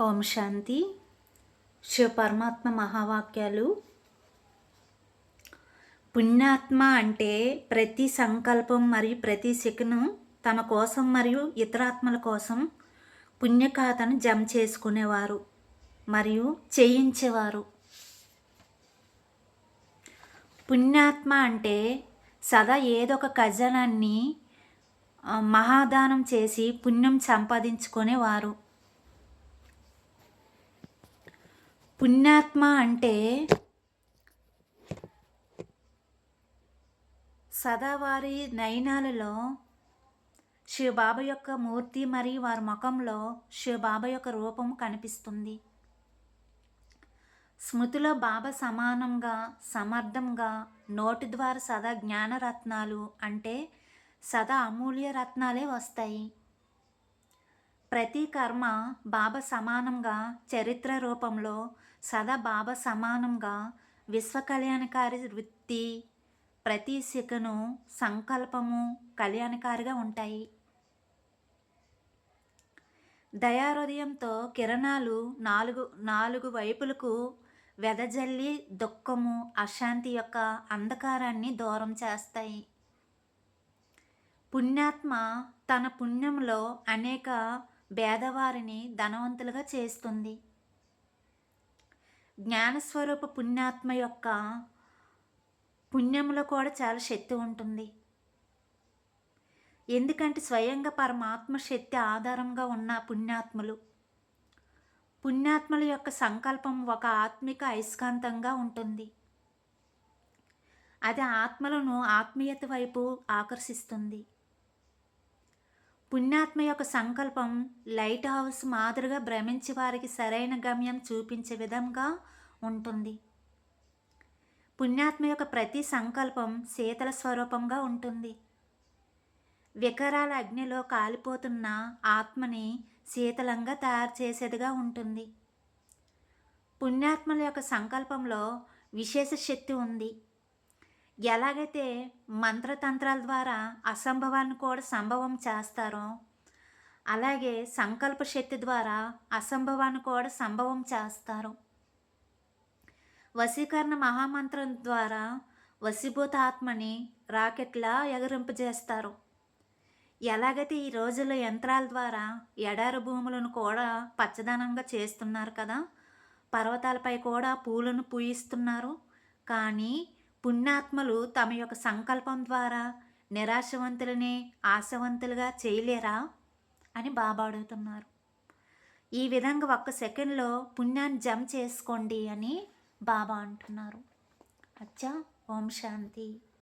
ఓం శాంతి. శివ పరమాత్మ మహావాక్యాలు. పుణ్యాత్మ అంటే ప్రతి సంకల్పం మరియు ప్రతి శిఖను తమ కోసం మరియు ఇతరాత్మల కోసం పుణ్యఖాతను జమ చేసుకునేవారు మరియు చేయించేవారు. పుణ్యాత్మ అంటే సదా ఏదో ఒక ఖజనాన్ని మహాదానం చేసి పుణ్యం సంపాదించుకునేవారు. పుణ్యాత్మ అంటే సదావారి నయనాలలో శివబాబా యొక్క మూర్తి మరియు వారి ముఖంలో శివబాబా యొక్క రూపం కనిపిస్తుంది. స్మృతిలో బాబా సమానంగా సమర్థంగా నోటి ద్వారా సదా జ్ఞానరత్నాలు అంటే సదా అమూల్య రత్నాలే వస్తాయి. ప్రతి కర్మ బాబా సమానంగా చరిత్ర రూపంలో సదా బాబా సమానంగా విశ్వ కళ్యాణకారి వృత్తి ప్రతి శిఖను సంకల్పము కళ్యాణకారిగా ఉంటాయి. దయాహృదయంతో కిరణాలు నాలుగు నాలుగు వైపులకు వెదజల్లి దుఃఖము అశాంతి యొక్క అంధకారాన్ని దూరం చేస్తాయి. పుణ్యాత్మ తన పుణ్యంలో అనేక భేదవారిని ధనవంతులుగా చేస్తుంది. జ్ఞానస్వరూప పుణ్యాత్మ యొక్క పుణ్యంలో కూడా చాలా శక్తి ఉంటుంది. ఎందుకంటే స్వయంగా పరమాత్మ శక్తి ఆధారంగా ఉన్న పుణ్యాత్మలు. పుణ్యాత్మల యొక్క సంకల్పం ఒక ఆత్మిక అయస్కాంతంగా ఉంటుంది. అది ఆత్మలను ఆత్మీయత వైపు ఆకర్షిస్తుంది. పుణ్యాత్మ యొక్క సంకల్పం లైట్ హౌస్ మాదిరిగా భ్రమించి వారికి సరైన గమ్యం చూపించే విధంగా ఉంటుంది. పుణ్యాత్మ యొక్క ప్రతి సంకల్పం శీతల స్వరూపంగా ఉంటుంది. వికరాల అగ్నిలో కాలిపోతున్న ఆత్మని శీతలంగా తయారు చేసేదిగా ఉంటుంది. పుణ్యాత్మల యొక్క సంకల్పంలో విశేష శక్తి ఉంది. ఎలాగైతే మంత్రతంత్రాల ద్వారా అసంభవాన్ని కూడా సంభవం చేస్తారో అలాగే సంకల్ప శక్తి ద్వారా అసంభవాన్ని కూడా సంభవం చేస్తారు వశీకరణ మహామంత్రం ద్వారా వశీభూత ఆత్మని రాకెట్లా ఎగరింపజేస్తారు ఎలాగైతే ఈ రోజుల్లో యంత్రాల ద్వారా ఎడారి భూములను కూడా పచ్చదనంగా చేస్తున్నారు కదా పర్వతాలపై కూడా పూలను పూయిస్తున్నారు. కానీ పుణ్యాత్మలు తమ యొక్క సంకల్పం ద్వారా నిరాశవంతులనే ఆశవంతులుగా చేయలేరా అని బాబా అడుగుతున్నారు. ఈ విధంగా ఒక్క సెకండ్లో పుణ్యాన్ని జమ చేసుకోండి అని బాబా అంటున్నారు. అచ్చా ఓం శాంతి.